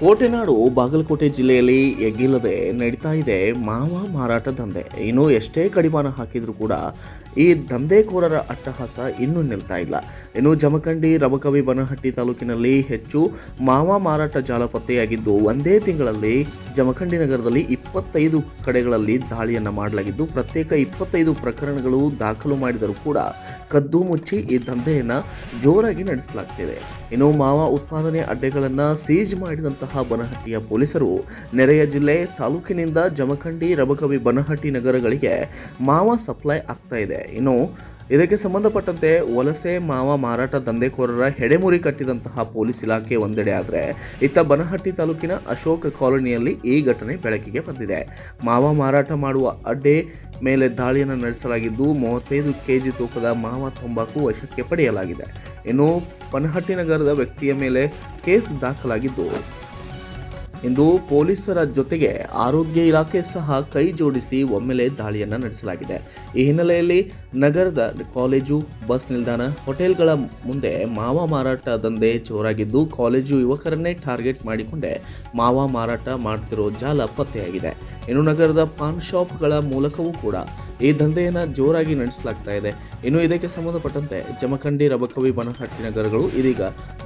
ಕೋಟೆನಾಡು ಬಾಗಲಕೋಟೆ ಜಿಲ್ಲೆಯಲ್ಲಿ ಎಗ್ಗಿಲ್ಲದೆ ನಡೀತಾ ಇದೆ ಮಾವ ಮಾರಾಟ ದಂಧೆ. ಇನ್ನು ಎಷ್ಟೇ ಕಡಿವಾಣ ಹಾಕಿದರೂ ಕೂಡ ಈ ದಂಧೆಕೋರರ ಅಟ್ಟಹಾಸ ಇನ್ನೂ ನಿಲ್ತಾ ಇಲ್ಲ. ಇನ್ನು ಜಮಖಂಡಿ, ರಬಕವಿ, ಬನಹಟ್ಟಿ ತಾಲೂಕಿನಲ್ಲಿ ಹೆಚ್ಚು ಮಾವ ಮಾರಾಟ ಜಾಲ ಪತ್ತೆಯಾಗಿದ್ದು, ಒಂದೇ ತಿಂಗಳಲ್ಲಿ ಜಮಖಂಡಿ ನಗರದಲ್ಲಿ ಇಪ್ಪತ್ತೈದು ಕಡೆಗಳಲ್ಲಿ ದಾಳಿಯನ್ನು ಮಾಡಲಾಗಿದ್ದು, ಪ್ರತ್ಯೇಕ ಇಪ್ಪತ್ತೈದು ಪ್ರಕರಣಗಳು ದಾಖಲು ಮಾಡಿದರೂ ಕೂಡ ಕದ್ದು ಮುಚ್ಚಿ ಈ ದಂಧೆಯನ್ನು ಜೋರಾಗಿ ನಡೆಸಲಾಗ್ತಿದೆ. ಇನ್ನು ಮಾವ ಉತ್ಪಾದನೆ ಅಡ್ಡೆಗಳನ್ನು ಸೀಜ್ ಮಾಡಿದಂತಹ ಬನಹಟ್ಟಿಯ ಪೊಲೀಸರು ನೆರೆಯ ಜಿಲ್ಲೆ ತಾಲೂಕಿನಿಂದ ಜಮಖಂಡಿ, ರಬಕವಿ, ಬನಹಟ್ಟಿ ನಗರಗಳಿಗೆ ಮಾವ ಸಪ್ಲೈ ಆಗ್ತಾ ಇದೆ. ಇನ್ನು ಇದಕ್ಕೆ ಸಂಬಂಧಪಟ್ಟಂತೆ ವಲಸೆ ಮಾವ ಮಾರಾಟ ದಂಧೆಕೋರರ ಹೆಡೆಮುರಿ ಕಟ್ಟಿದಂತಹ ಪೊಲೀಸ್ ಇಲಾಖೆ ಒಂದೆಡೆ ಆದರೆ ಇತ್ತ ಬನಹಟ್ಟಿ ತಾಲೂಕಿನ ಅಶೋಕ ಕಾಲೋನಿಯಲ್ಲಿ ಈ ಘಟನೆ ಬೆಳಕಿಗೆ ಬಂದಿದೆ. ಮಾವ ಮಾರಾಟ ಮಾಡುವ ಅಡ್ಡೆ ಮೇಲೆ ದಾಳಿಯನ್ನು ನಡೆಸಲಾಗಿದ್ದು ಮೂವತ್ತೈದು ಕೆಜಿ ತೂಕದ ಮಾವ ತಂಬಾಕು ವಶಕ್ಕೆ ಪಡೆಯಲಾಗಿದೆ. ಇನ್ನು ಬನಹಟ್ಟಿ ನಗರದ ವ್ಯಕ್ತಿಯ ಮೇಲೆ ಕೇಸ್ ದಾಖಲಾಗಿದ್ದು ಇಂದು ಪೊಲೀಸರ ಜೊತೆಗೆ ಆರೋಗ್ಯ ಇಲಾಖೆ ಸಹ ಕೈ ಜೋಡಿಸಿ ಒಮ್ಮೆಲೆ ದಾಳಿಯನ್ನು ನಡೆಸಲಾಗಿದೆ. ಈ ಹಿನ್ನೆಲೆಯಲ್ಲಿ ನಗರದ ಕಾಲೇಜು, ಬಸ್ ನಿಲ್ದಾಣ, ಹೋಟೆಲ್ಗಳ ಮುಂದೆ ಮಾವ ಮಾರಾಟ ದಂಧೆ ಜೋರಾಗಿದ್ದು, ಕಾಲೇಜು ಯುವಕರನ್ನೇ ಟಾರ್ಗೆಟ್ ಮಾಡಿಕೊಂಡೇ ಮಾವ ಮಾರಾಟ ಮಾಡ್ತಿರೋ ಜಾಲ ಪತ್ತೆಯಾಗಿದೆ. ಇನ್ನು ನಗರದ ಪಾನ್ ಶಾಪ್ಗಳ ಮೂಲಕವೂ ಕೂಡ ಈ ದಂಧೆಯನ್ನು ಜೋರಾಗಿ ನಡೆಸಲಾಗ್ತಾ ಇದೆ. ಇನ್ನು ಇದಕ್ಕೆ ಸಂಬಂಧಪಟ್ಟಂತೆ ಜಮಖಂಡಿ, ರಬಕವಿ, ಬನಹಟ್ಟಿ ನಗರಗಳು ಇದೀಗ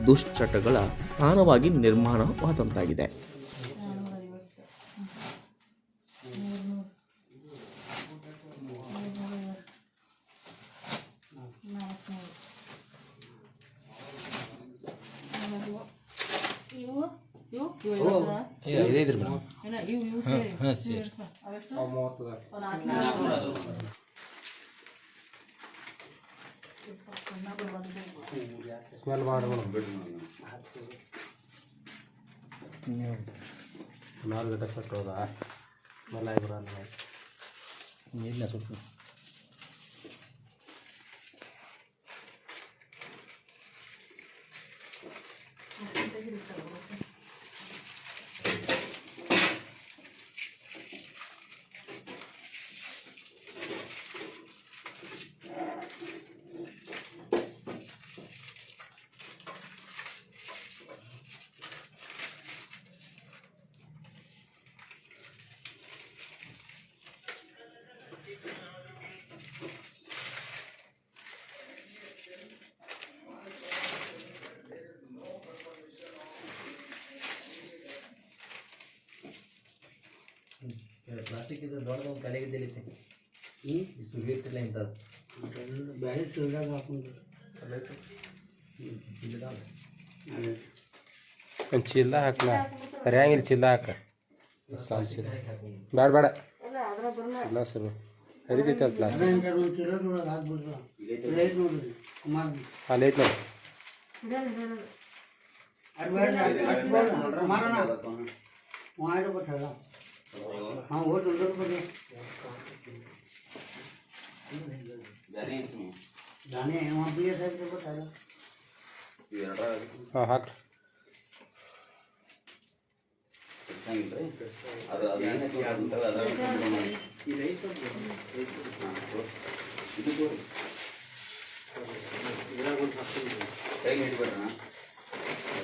ದುಶ್ಚಟಗಳ ತಾಣವಾಗಿ ನಿರ್ಮಾಣವಾದಂತಾಗಿದೆ ಇವು ಐವತ್ತಾ? ಇದೈತ್ರಿ ಮೇಡಮ್. ಹಾಂ ಸರಿ. ನಾಲ್ಕು ಸ್ಮೆಲ್ ಮಾಡಬೇಡ ನಾಲ್ಕು ಗಂಟೆ ಸೆಟ್ ಹೋದ? ಸ್ಮೆಲ್ ಆಗಿ ಬರಲ್ಲ. ಇಲ್ಲ ಸ್ವಲ್ಪ. ಪ್ಲಾಸ್ಟಿಕ್ ಇದು ದೊಡ್ಡದೊಂದು ಕಲೆಗೆ ತಿಳಿತೆ ಹ್ಞೂ ಸುಗಿರ್ತಿಲ್ಲ ಇಂಥದ್ದು ಬ್ಯಾರೆ ಚೂಲ್ದಾಗ ಹಾಕೊಂಡು ಒಂದು ಚೀಲ ಹಾಕ್ಲ ಹರಿಯಂಗಿಲ್ಲ ಚೀಲ ಹಾಕ ಸಾಲು ಚೀಲ ಬೇಡ ಬೇಡ ಇಲ್ಲ ಸರ್ ಹರಿತೈತೆ ಅದು ಪ್ಲಾಸ್ಟಿಕ್ ಅಲ್ಲಿ ಐತೆ ನೋಡಿ ಹಾಂ ಹಾಕ್ರಿ ಚಿಲ್ಲರೆ ಹೆಂಗ್ ಕತ್ತೆ ಹೋಗ್ತಾರಲ್ಲ ಇಲ್ಲಿ ಹೋಗತ್ತೆ ಹಾಕ ಕಟ್ಟಾಕ್ ಬರಲ್ಲ ಸಿದ್ದಪ್ಪ ಅಲ್ಲಿ ಐತೆ ನೋಡಿ ಚೀಲ್ದಾಗಿತ್ತರಲ್ಲ ಅದ್ರಾಗ ಐತಿ ಹ್ಞೂ ತೆಳಗೆ ಹರಿದೈತ್ರಲ್ಲ ತೆಳಗೈತಿ ಅದ್ರ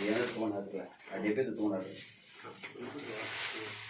ವೇಟ್ ಚೆಕ್ ಮಾಡ್ತಿತ್ತಲ್ಲ ಇದೊಂದು ಚೆಕ್ ಒಂದು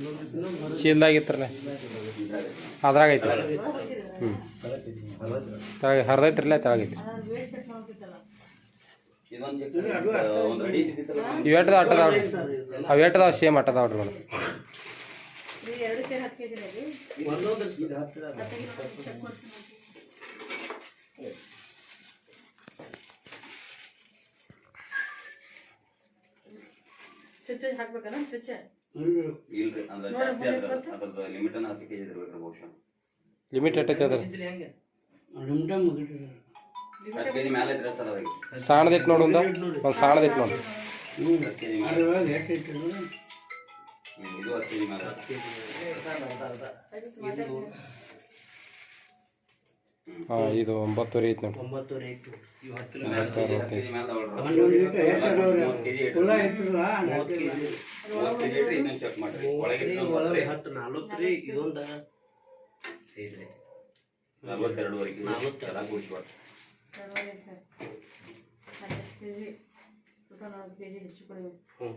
ಹತ್ತು ಕೆ ಜಿ ಇದು ತಳಗೈತಿ. ಇವೆಟ್ಟದ ಹತ್ತಿರ ಅದ. ಸೇಮ್ ಆಟದ ಚೆಕ್ ಮೇಡಮ್ ಸ್ವಿಚ್ ಹಾಕ್ಬೇಕಲ್ಲ, ಸ್ವಿಚ್? ಇಲ್ರಿ ಅಂದ್ರೆ ಜಾಸ್ತಿ ಅದ್ರ ಅದ್ರದ್ದು ಲಿಮಿಟ್ ಅನ್ನ ಹತ್ತು ಕೆಜಿ ಇರ್ಬೇಕ್ರಿ ಬಹುಶಃ. ಲಿಮಿಟ್ ಎಟ್ಟೈತೆ ಅದ್ರ ಹತ್ತು ಕೆಜಿ ಮೇಲೆ ಇದ್ರೆ ಸರ್ ಅದಕ್ಕೆ. ಸಾಣದಿಟ್ಟು ನೋಡು ಒಂದು. ಒಂದು ಸಾಣದಿಟ್ಟು ನೋಡು. ಹತ್ತು ಕೆಜಿ ಇದು ಹತ್ತು ಕೆಜಿ ಮೇಲೆ ಹಾಂ ಇದು ಒಂಬತ್ತುವರೆ ಐತೆ ನೋಡಿ. ಒಂಬತ್ತುವರೆ ಇತ್ತು ಇವು ಹತ್ತು ಕಿಲೋ ಹತ್ತು ಕೆಜಿ ಹತ್ತು ಕೆಜಿ ಮೇಲೆ ತಗೊಳ್ರಿ. ಮೂವತ್ತು ಕೆಜಿ ಇಟ್ಟು ಮೂವತ್ತು ಕೆಜಿ. ಮೂವತ್ತು ಕೆಜಿ ಇಟ್ಟು ಇದನ್ನ ಚೆಕ್ ಮಾಡ್ರಿ. ಒಳಗೆ ಇನ್ನೊಂದು ಹತ್ತು ರೀ. ಹತ್ತು ನಾಲ್ಕು ರೀ. ಇದೊಂದು ಐದ್ರಿ ನಲ್ವತ್ತೆರಡುವರೆ ಕೆಜಿ. ನಲ್ವತ್ತೆರಡು. ಎಲ್ಲ ಹ್ಞೂ